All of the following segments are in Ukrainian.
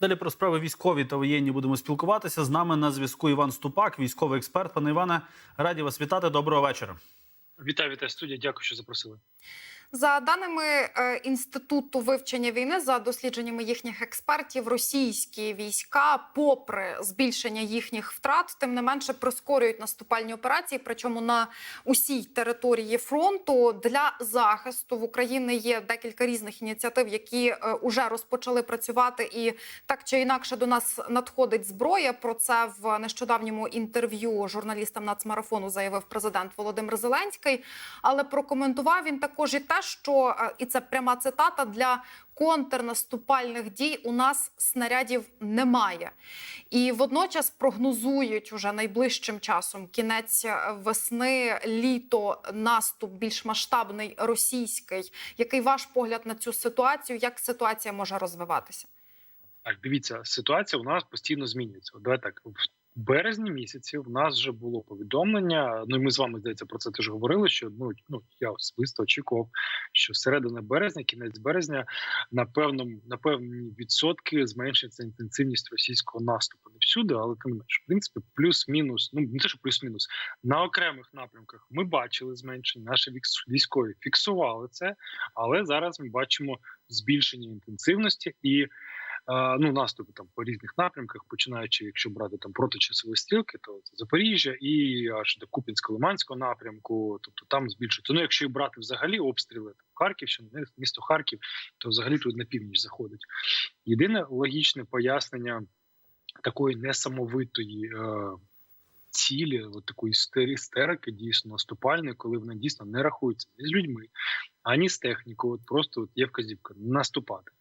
Далі про справи військові та воєнні будемо спілкуватися. З нами на зв'язку Іван Ступак, військовий експерт. Пане Іване, раді вас вітати. Доброго вечора. Вітаю, вітаю студія. Дякую, що запросили. За даними е, інституту вивчення війни, за дослідженнями їхніх експертів, російські війська, попри збільшення їхніх втрат, тим не менше прискорюють наступальні операції. Причому на усій території фронту для захисту в Україні є декілька різних ініціатив, які вже розпочали працювати, і так чи інакше до нас надходить зброя. Про це в нещодавньому інтерв'ю журналістам нацмарафону заявив президент Володимир Зеленський. Але прокоментував він також і те, що е, і це пряма цитата для контрнаступальних дій у нас снарядів немає, і водночас прогнозують уже найближчим часом кінець е, весни, літо, наступ більш масштабний російський. Який ваш погляд на цю ситуацію? Як ситуація може розвиватися? Так, дивіться, ситуація у нас постійно змінюється. Давай так в березні місяці в нас вже було повідомлення. Ну і ми з вами здається про це теж говорили. Що ну ну я особисто очікував, що середина березня, кінець березня, на певному на певні відсотки зменшиться інтенсивність російського наступу. Не всюди, але тим не в принципі, плюс-мінус. Ну не те, що плюс-мінус на окремих напрямках. Ми бачили зменшення. Наші військові фіксували це, але зараз ми бачимо збільшення інтенсивності і ну наступи там по різних напрямках, починаючи, якщо брати там протичасові стрілки, то це Запоріжжя і аж до Купінсько-Лиманського напрямку. Тобто там збільшується. Ну, якщо брати взагалі обстріли там Харківщини, місто Харків, то взагалі тут на північ заходить. Єдине логічне пояснення такої несамовитої. Е Цілі от такої істерики дійсно наступальної, коли вона дійсно не рахується ні з людьми, ані з технікою. От просто от є вказівка наступати.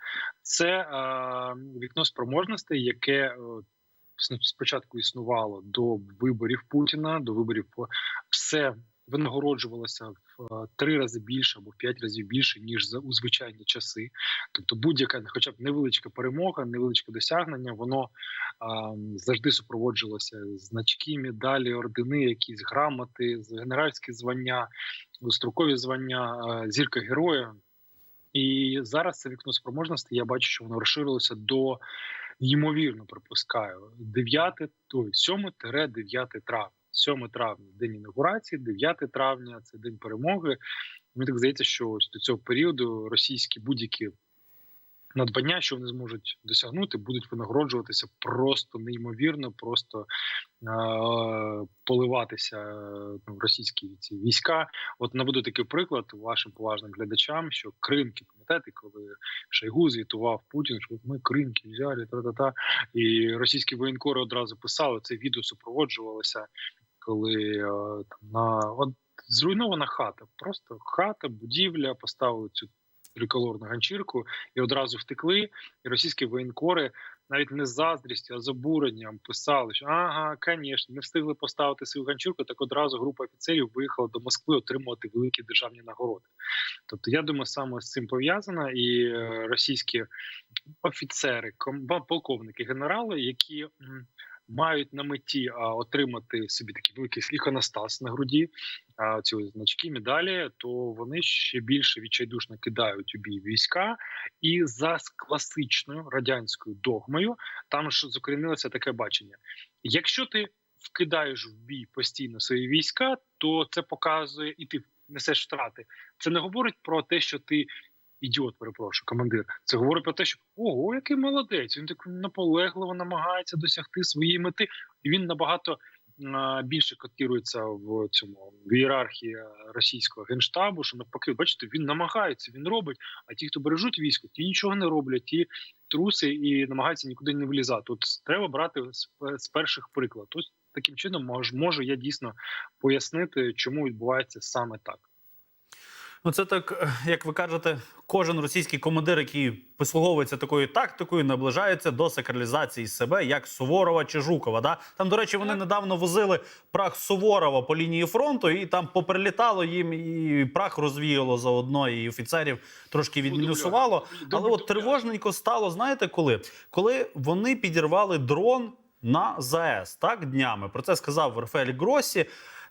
Це е, вікно спроможностей, яке е, спочатку існувало до виборів Путіна, до виборів все винагороджувалося в три рази більше або п'ять разів більше ніж за у звичайні часи. Тобто, будь-яка, хоча б невеличка перемога, невеличке досягнення, воно а, завжди супроводжувалося значки, медалі, ордени, якісь грамоти, генеральські звання, строкові звання, зірка героя. І зараз це вікно спроможності. Я бачу, що воно розширилося до ймовірно припускаю 9, ой, 7-9 травня. 7 травня день інаугурації, 9 травня це день перемоги. Мені так здається, що ось до цього періоду російські будь-які надбання, що вони зможуть досягнути, будуть винагороджуватися просто неймовірно, просто е- поливатися ну, російські ці війська. От наведу такий приклад вашим поважним глядачам, що Кримки, пам'ятаєте, коли Шойгу звітував Путін, що ми Кримки взяли, та-та-та, і російські воєнкори одразу писали це відео супроводжувалося коли там на от, зруйнована хата, просто хата, будівля, поставили цю триколорну ганчірку і одразу втекли. І російські воєнкори навіть не з заздрістю, а з обуренням писали, що ага, звісно, не встигли поставити свою ганчірку. Так одразу група офіцерів виїхала до Москви отримувати великі державні нагороди. Тобто, я думаю, саме з цим пов'язана і російські офіцери, полковники, генерали, які мають на меті отримати собі такий великий іконостас на груді, ці значки, медалі, то вони ще більше відчайдушно кидають у бій війська, і за класичною радянською догмою там ж закорінилося таке бачення: якщо ти вкидаєш в бій постійно свої війська, то це показує і ти несеш втрати. Це не говорить про те, що ти ідіот, перепрошую, командир. Це говорить про те, що ого, який молодець. Він так наполегливо намагається досягти своєї мети, і він набагато більше котирується в цьому в ієрархії російського генштабу. Що навпаки, бачите, він намагається, він робить. А ті, хто бережуть військо, ті нічого не роблять, ті труси і намагаються нікуди не влізати. От треба брати з, перших приклад. Ось таким чином мож, можу я дійсно пояснити, чому відбувається саме так. Ну, це так, як ви кажете, кожен російський командир, який послуговується такою тактикою, наближається до сакралізації себе, як Суворова чи Жукова. Да? Там, до речі, вони недавно возили прах Суворова по лінії фронту, і там поприлітало їм, і прах розвіяло заодно, і офіцерів трошки відмінусувало. Але от тривожненько стало, знаєте, коли? Коли вони підірвали дрон на ЗАЕС так днями. Про це сказав Рафаель Гросі.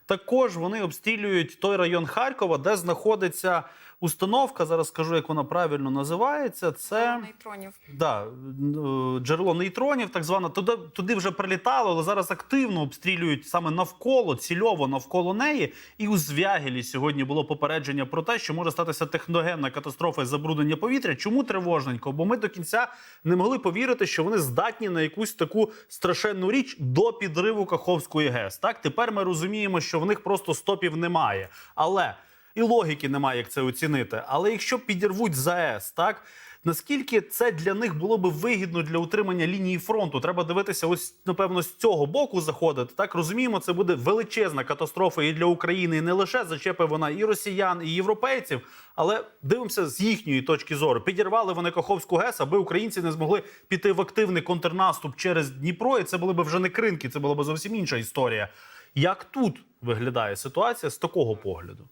Також вони обстрілюють той район Харкова, де знаходиться установка. Зараз скажу, як вона правильно називається. Це нейтронів. да, е, джерело нейтронів, так зване. Туди, туди вже прилітало, але зараз активно обстрілюють саме навколо, цільово навколо неї. І у Звягелі сьогодні було попередження про те, що може статися техногенна катастрофа і забруднення повітря. Чому тривожненько? Бо ми до кінця не могли повірити, що вони здатні на якусь таку страшенну річ до підриву Каховської ГЕС. Так тепер ми розуміємо, що в них просто стопів немає. Але і логіки немає, як це оцінити. Але якщо підірвуть ЗАЕС, так наскільки це для них було би вигідно для утримання лінії фронту? Треба дивитися, ось напевно з цього боку заходити. Так розуміємо, це буде величезна катастрофа і для України, і не лише зачепить вона і росіян, і європейців. Але дивимося з їхньої точки зору. Підірвали вони Каховську ГЕС, аби українці не змогли піти в активний контрнаступ через Дніпро. І це були б вже не кринки, це була б зовсім інша історія. Як тут виглядає ситуація з такого погляду?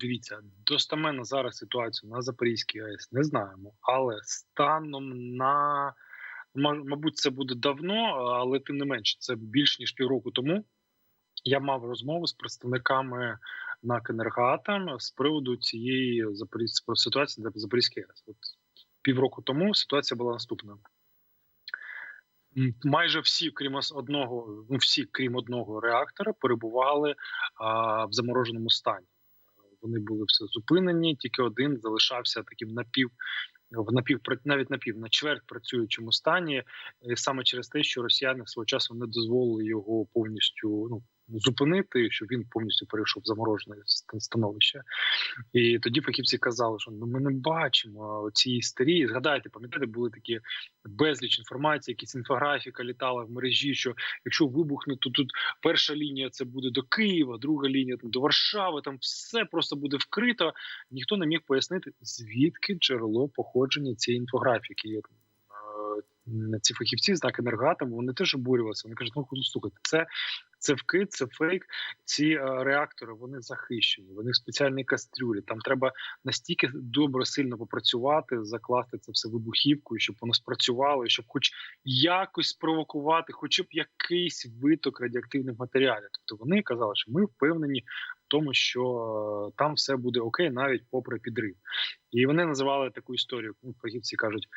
Дивіться, достаменно зараз ситуацію на Запорізькій АЕС не знаємо, але станом на мабуть, це буде давно, але тим не менше, це більш ніж півроку тому. Я мав розмову з представниками НАК «Енергоатом» з приводу цієї ситуації на Запорізькій АЕС. От півроку тому ситуація була наступна. Майже всі, крім одного, ну всі, крім одного реактора, перебували а, в замороженому стані вони були все зупинені. Тільки один залишався таким напів в напів навіть напів на чверть працюючому стані, саме через те, що росіяни свого часу не дозволили його повністю ну зупинити, щоб він повністю перейшов в заморожене становище. І тоді фахівці казали, що ну ми не бачимо цієї істерії. Згадайте, пам'ятаєте, були такі безліч інформації, якісь інфографіка літала в мережі. Що якщо вибухне, то тут перша лінія це буде до Києва, друга лінія там до Варшави. Там все просто буде вкрито. Ніхто не міг пояснити, звідки джерело походження цієї інфографіки. Е, Ці фахівці знак енергоатому вони теж обурювалися. Вони кажуть, ну слухайте, це, це вкид, це фейк. Ці е, реактори вони захищені, вони в спеціальній кастрюлі. Там треба настільки добре сильно попрацювати, закласти це все вибухівкою, щоб воно спрацювало, і щоб, хоч якось спровокувати, хоча б якийсь виток радіоактивних матеріалів. Тобто вони казали, що ми впевнені тому, що е, там все буде окей, навіть попри підрив. І вони називали таку історію. Ну, фахівці кажуть.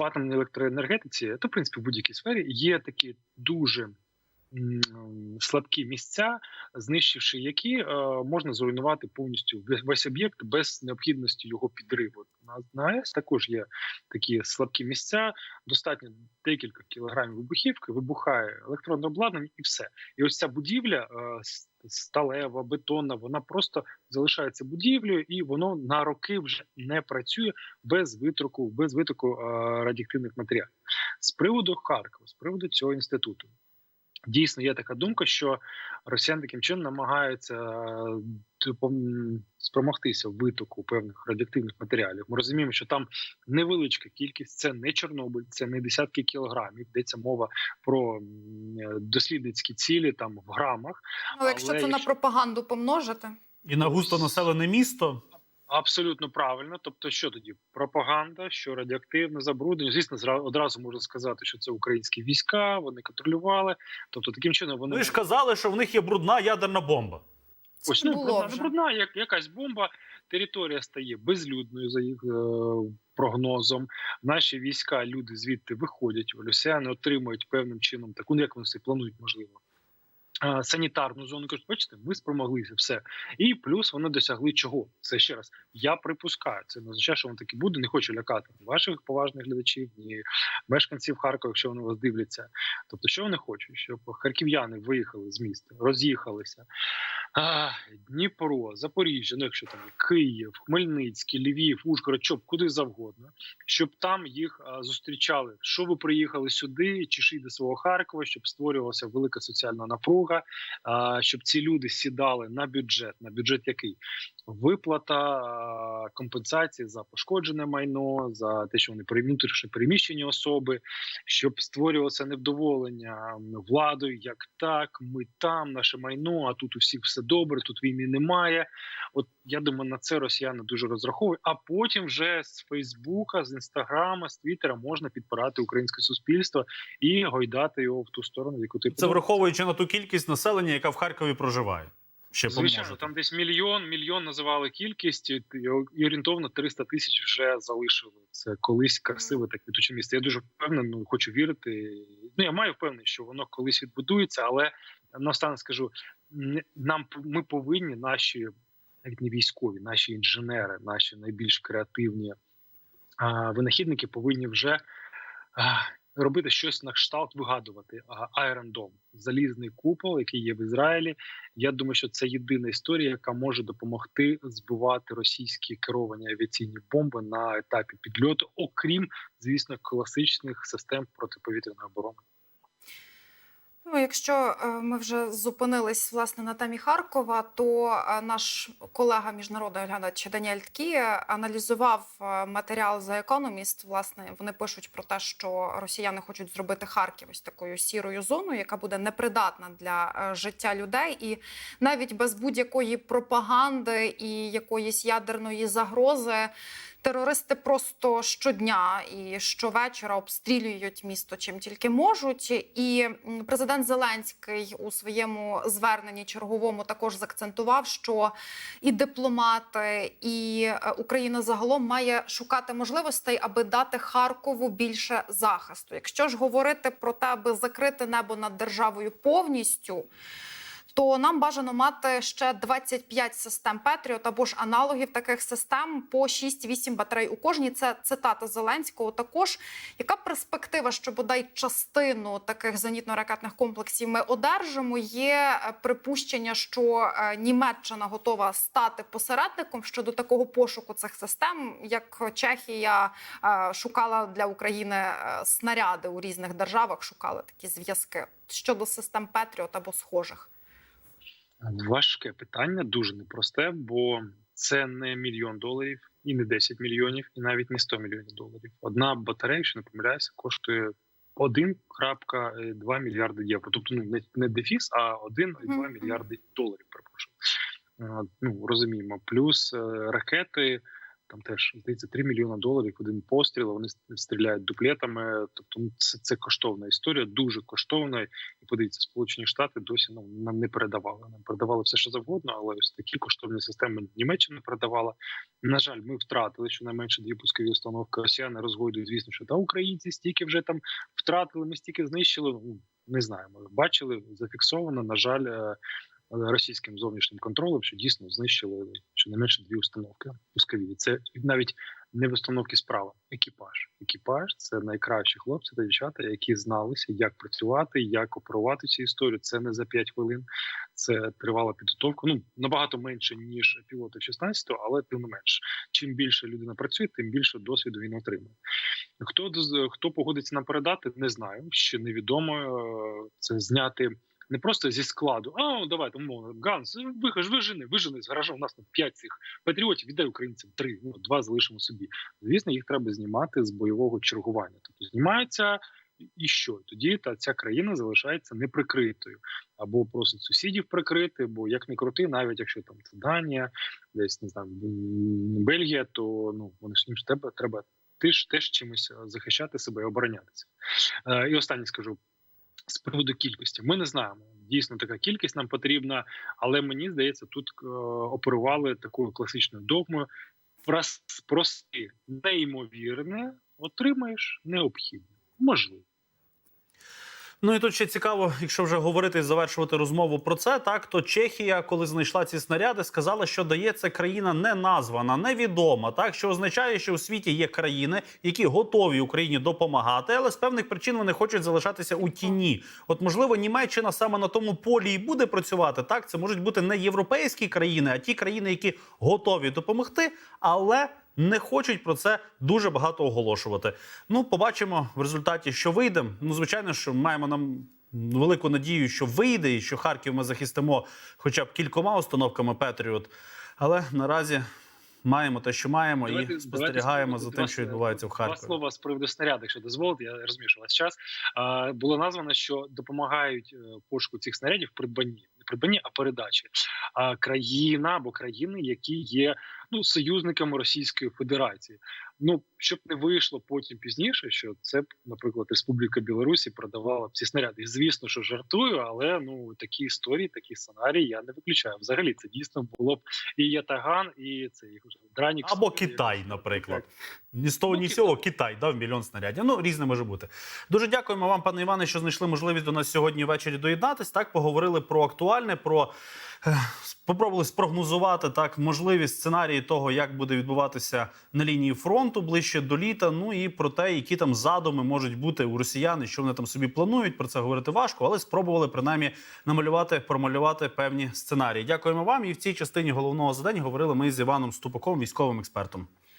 В атомній електроенергетиці, то в принципі в будь-якій сфері є такі дуже слабкі місця, знищивши які е, можна зруйнувати повністю весь- об'єкт без необхідності його підриву. На, на АЕС також є такі слабкі місця. Достатньо декілька кілограмів вибухівки, вибухає електронне обладнання і все. І ось ця будівля е, сталева, бетонна, вона просто залишається будівлею, і воно на роки вже не працює без витоку, без витоку е, радіоактивних матеріалів. З приводу Харкова, з приводу цього інституту. Дійсно, є така думка, що росіяни таким чином намагаються е, спромогтися в витоку певних радіоактивних матеріалів. Ми розуміємо, що там невеличка кількість, це не Чорнобиль, це не десятки кілограмів. Йдеться мова про е, дослідницькі цілі там в грамах. Ну, якщо Але це на пропаганду помножити, І на густо населене місто. Абсолютно правильно. Тобто, що тоді пропаганда, що радіоактивне забруднення. Звісно, одразу можна сказати, що це українські війська, вони контролювали. Тобто, таким чином вони Ви ж казали, що в них є брудна ядерна бомба. це ось не ну було брудна, брудна, як якась бомба. Територія стає безлюдною за їх е, прогнозом. Наші війська, люди звідти виходять. Росіяни отримують певним чином таку, ну, як вони це планують, можливо. Санітарну зону кажуть, бачите, ми спромоглися все. І плюс вони досягли чого? Це ще раз. Я припускаю. Це не означає, що воно таки буде. Не хочу лякати ні ваших поважних глядачів, ні мешканців Харкова, якщо вони вас дивляться. Тобто, що вони хочуть, щоб харків'яни виїхали з міста, роз'їхалися. А, Дніпро, Запоріжжя, ну якщо там Київ, Хмельницький, Львів, Ужгород, щоб куди завгодно, щоб там їх а, зустрічали. Що ви приїхали сюди, чи до свого Харкова, щоб створювалася велика соціальна напруга, а, щоб ці люди сідали на бюджет. На бюджет який виплата компенсації за пошкоджене майно, за те, що вони переміщені переміщені особи, щоб створювалося невдоволення владою, як так, ми там, наше майно, а тут у всіх все добре, тут війни немає. От я думаю, на це росіяни дуже розраховують. А потім вже з Фейсбука, з Інстаграма, з Твіттера можна підпирати українське суспільство і гойдати його в ту сторону, яку ти Це враховуючи на ту кількість населення, яка в Харкові проживає. Ще Звичайно, помножити. там десь мільйон, мільйон називали кількість, і і орієнтовно 300 тисяч вже залишили. Це колись красиве так квітуче місце. Я дуже впевнений, ну хочу вірити. Ну я маю впевненість, що воно колись відбудується, але наостанок скажу: не- нам ми повинні наші навіть не військові, наші інженери, наші найбільш креативні а, винахідники повинні вже робити щось на кшталт вигадувати. Iron Dome, залізний купол, який є в Ізраїлі. Я думаю, що це єдина історія, яка може допомогти збивати російські керовані авіаційні бомби на етапі підльоту, окрім звісно класичних систем протиповітряної оборони. Ну, якщо е, ми вже зупинились власне на темі Харкова, то е, наш колега міжнародний оглядач Даніель Ткі аналізував е, матеріал за економіст. Власне, вони пишуть про те, що росіяни хочуть зробити Харків ось такою сірою зоною, яка буде непридатна для життя людей, і навіть без будь-якої пропаганди і якоїсь ядерної загрози. Терористи просто щодня і щовечора обстрілюють місто чим тільки можуть. І президент Зеленський у своєму зверненні черговому також заакцентував, що і дипломати, і е, Україна загалом має шукати можливостей, аби дати Харкову більше захисту. Якщо ж говорити про те, аби закрити небо над державою повністю. То нам бажано мати ще 25 систем Петріот або ж аналогів таких систем по 6-8 батарей у кожній. Це цитата Зеленського. Також яка перспектива, що бодай частину таких зенітно-ракетних комплексів ми одержимо? Є е, припущення, що е, Німеччина готова стати посередником щодо такого пошуку цих систем, як Чехія е, шукала для України снаряди у різних державах, шукали такі зв'язки щодо систем Петріот або схожих. Важке питання, дуже непросте, бо це не мільйон доларів і не 10 мільйонів, і навіть не 100 мільйонів доларів. Одна батарея, якщо не помиляюся, коштує 1,2 мільярди євро. Тобто ну не, не дефіс, а 1,2 Мгм. мільярди доларів. Перепрошую. Е, Ну розуміємо. Плюс е, ракети. Там теж здається 3 мільйони доларів один постріл. Вони стріляють дуплетами. Тобто, ну це, це коштовна історія, дуже коштовна. І подивіться, Сполучені Штати досі ну, нам не передавали. Нам передавали все, що завгодно, але ось такі коштовні системи Німеччина передавала. На жаль, ми втратили щонайменше дві пускові установки. Росіяни розгойдують, звісно, що та українці стільки вже там втратили. Ми стільки знищили. Ну не знаю. Ми бачили зафіксовано. На жаль. Російським зовнішнім контролем, що дійсно знищили щонайменше дві установки пускові. Це навіть не в установці справа. Екіпаж. Екіпаж це найкращі хлопці та дівчата, які зналися, як працювати, як оперувати цю історію. Це не за 5 хвилин. Це тривала підготовка. Ну набагато менше ніж пілоти 16-го, але тим не менш. Чим більше людина працює, тим більше досвіду він отримує. Хто хто погодиться нам передати, не знаю. Ще невідомо Е, це зняти. Не просто зі складу, а давайте умовно, Ганс, вихож, вижени, вижени з гаража. У нас там п'ять цих патріотів, віддай українцям три, ну два залишимо собі. Звісно, їх треба знімати з бойового чергування. Тобто знімаються і що? Тоді та ця країна залишається неприкритою або просить сусідів прикрити, бо як не крути, навіть якщо там це Данія, десь не знаю, Бельгія, то ну вони ж їм ж тебе треба теж теж чимось е, захищати себе і оборонятися. Е, і останнє скажу з приводу кількості. Ми не знаємо. Дійсно, така кількість нам потрібна, але мені здається, тут е, оперували такою класичною догмою. Прости, неймовірне, отримаєш необхідне. Можливо. Ну і тут ще цікаво, якщо вже говорити і завершувати розмову про це, так то Чехія, коли знайшла ці снаряди, сказала, що дає це країна не названа, невідома, так що означає, що у світі є країни, які готові Україні допомагати, але з певних причин вони хочуть залишатися у тіні. От можливо, Німеччина саме на тому полі і буде працювати. Так, це можуть бути не європейські країни, а ті країни, які готові допомогти, але не хочуть про це дуже багато оголошувати. Ну, побачимо в результаті, що вийде. Ну, звичайно, що маємо нам велику надію, що вийде, і що Харків ми захистимо хоча б кількома установками Петріот. Але наразі маємо те, що маємо, Давайте- і спостерігаємо давайте за тим, що відбувається в Два слова з приводу снаряду, якщо дозволите, я розумію, що у вас час. А, було названо, що допомагають е, пошуку цих снарядів придбанні, не придбанні, а передачі. А країна або країни, які є ну союзниками Російської Федерації. Ну щоб не вийшло потім пізніше, що це б, наприклад, Республіка Білорусі продавала ці снаряди. І, звісно, що жартую, але ну такі історії, такі сценарії я не виключаю. Взагалі це дійсно було б і Ятаган, і це і Дранік Або Китай, наприклад. Ні з того, Ну, ні з цього Китай дав мільйон снарядів. Ну, різне може бути. Дуже дякуємо вам, пане Іване, що знайшли можливість до нас сьогодні ввечері доєднатись. Так, поговорили про актуальне, про спробували спрогнозувати так можливі сценарії того, як буде відбуватися на лінії фронту ближче до літа. Ну і про те, які там задуми можуть бути у росіян, і що вони там собі планують. Про це говорити важко, але спробували принаймні намалювати, промалювати певні сценарії. Дякуємо вам. І в цій частині головного задання говорили ми з Іваном Ступаком, військовим експертом.